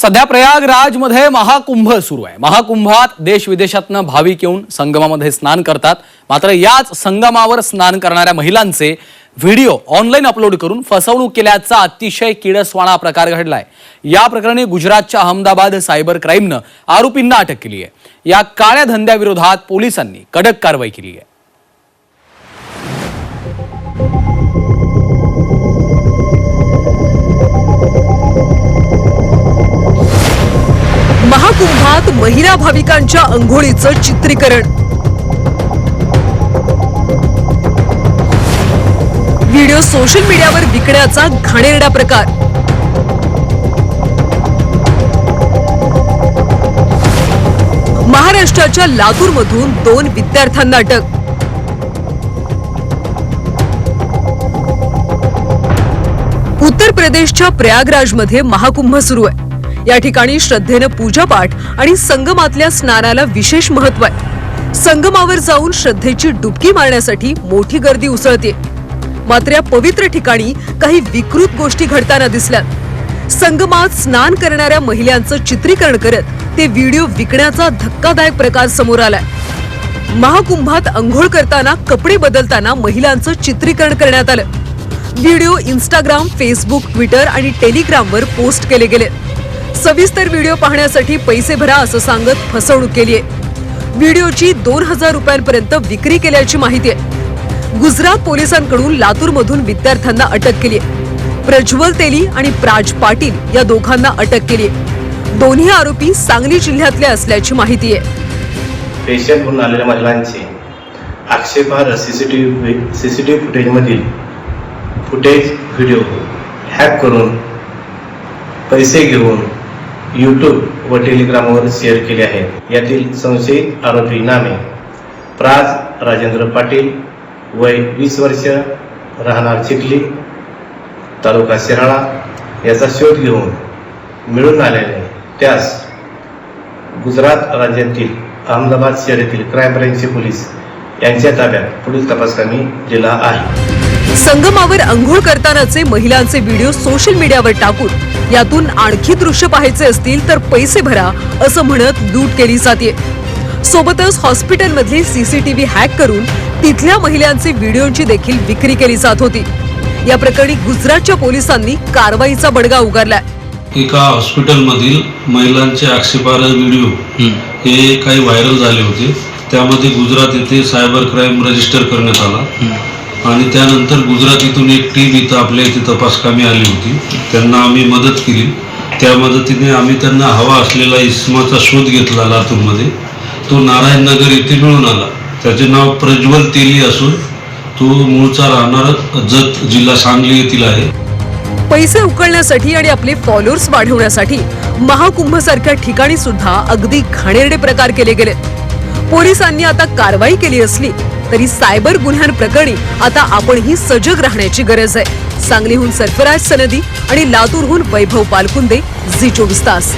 सध्या प्रयागराजमध्ये महाकुंभ सुरू आहे. महाकुंभात देश विदेशातनं भाविक येऊन संगमामध्ये स्नान करतात. मात्र याच संगमावर स्नान करणाऱ्या महिलांचे व्हिडिओ ऑनलाईन अपलोड करून फसवणूक केल्याचा अतिशय किडसवाणा प्रकार घडलाय. या प्रकरणी गुजरातच्या अहमदाबाद सायबर क्राईमनं आरोपींना अटक केली आहे या काळ्या धंद्याविरोधात पोलिसांनी कडक कारवाई केली आहे महिला भाविकांच्या अंघोळीचं चित्रीकरण. व्हिडिओ सोशल मीडियावर विकण्याचा घाणेरडा प्रकार. महाराष्ट्राच्या लातूरमधून दोन विद्यार्थ्यांना अटक. उत्तर प्रदेशच्या प्रयागराजमध्ये महाकुंभ सुरू आहे. या ठिकाणी श्रद्धेनं पूजापाठ आणि संगमातल्या स्नानाला विशेष महत्त्व आहे. संगमावर जाऊन श्रद्धेची डुबकी मारण्यासाठी मोठी गर्दी उसळते मात्र या पवित्र ठिकाणी काही विकृत गोष्टी घडताना दिसल्यात. संगमात स्नान करणाऱ्या महिलांचं चित्रीकरण करत ते व्हिडिओ विकण्याचा धक्कादायक प्रकार समोर आलाय. महाकुंभात अंघोळ करताना कपडे बदलताना महिलांचं चित्रीकरण करण्यात आलं. व्हिडिओ इंस्टाग्राम फेसबुक ट्विटर आणि टेलिग्रामवर पोस्ट केले गेले सविस्तर व्हिडिओ पाहण्यासाठी पैसे भरा असं सांगत फसवणूक केली आहे. व्हिडिओची दोन हजार रुपयांपर्यंत विक्री केल्याची माहिती आहे. गुजरात पोलिसांकडून लातूरमधून विद्यार्थ्यांना अटक केली आहे. प्रज्वल तेली आणि प्राज पाटील या दोघांना अटक केली आहे. दोन्ही आरोपी सांगली जिल्ह्यातले असल्याची माहिती आहे. पेशंट म्हणून आलेल्या महिलांचे आक्षेपार्ह सीसीटीव्ही सीसीटीव्ही फुटेजमधील फुटेज व्हिडिओ हॅक करून पैसे घेऊन यूट्यूब व टेलिग्रामवर शेअर केले आहेत. यातील संशयित आरोपी नामे प्राज राजेंद्र पाटील वय वीस वर्ष राहणार चिखली तालुका शिराळा याचा शोध घेऊन मिळून आलेले त्यास गुजरात राज्यातील अहमदाबाद शहरातील क्राईम ब्रँचचे पोलीस यांच्या ताब्यात पुढील तपासकांनी दिला आहे. संगमावर अंघोळ करतानाचे महिलांचे व्हिडिओ सोशल मीडियावर टाकून यातून आणखी दृश्य पाहायचे असतील तर पैसे भरा असं म्हणत लूट केली जाते सोबतच हॉस्पिटलमधली सीसीटीव्ही हॅक करून तिथल्या महिलांचे व्हिडिओची देखील विक्री केली जात होती. या प्रकरणी गुजरातच्या पोलिसांनी कारवाईचा बडगा उगारलाय. एका हॉस्पिटलमधील महिलांचे आक्षेपार्ह व्हिडिओ हे काही व्हायरल झाले होते. त्यामध्ये गुजरात येथे सायबर क्राईम रजिस्टर करण्यात आला. आणि त्यानंतर गुजरातीतून एक टीम इथं आपल्या इथे तपासकामी आली होती. त्यांना आम्ही मदत केली. त्या मदतीने आम्ही त्यांना हवा असलेला इस्माचा शोध घेतला लातूरमध्ये. तो नारायण नगर येथे मिळून आला. त्याचे नाव प्रज्वल तेली असून तो मूळचा राहणार जत जिल्हा सांगली येथील आहे. पैसे उकळण्यासाठी आणि आपले फॉलोअर्स वाढवण्यासाठी महाकुंभ सारख्या ठिकाणी सुद्धा अगदी घाणेरडे प्रकार केले गेले पोलिसांनी आता कारवाई केली असली तरी सायबर गुन्ह्यांप्रकरणी आता आपणही सजग राहण्याची गरज आहे. सांगलीहून सर्फराज सनदी आणि लातूरहून वैभव पालकुंदे झी चोवीस तास.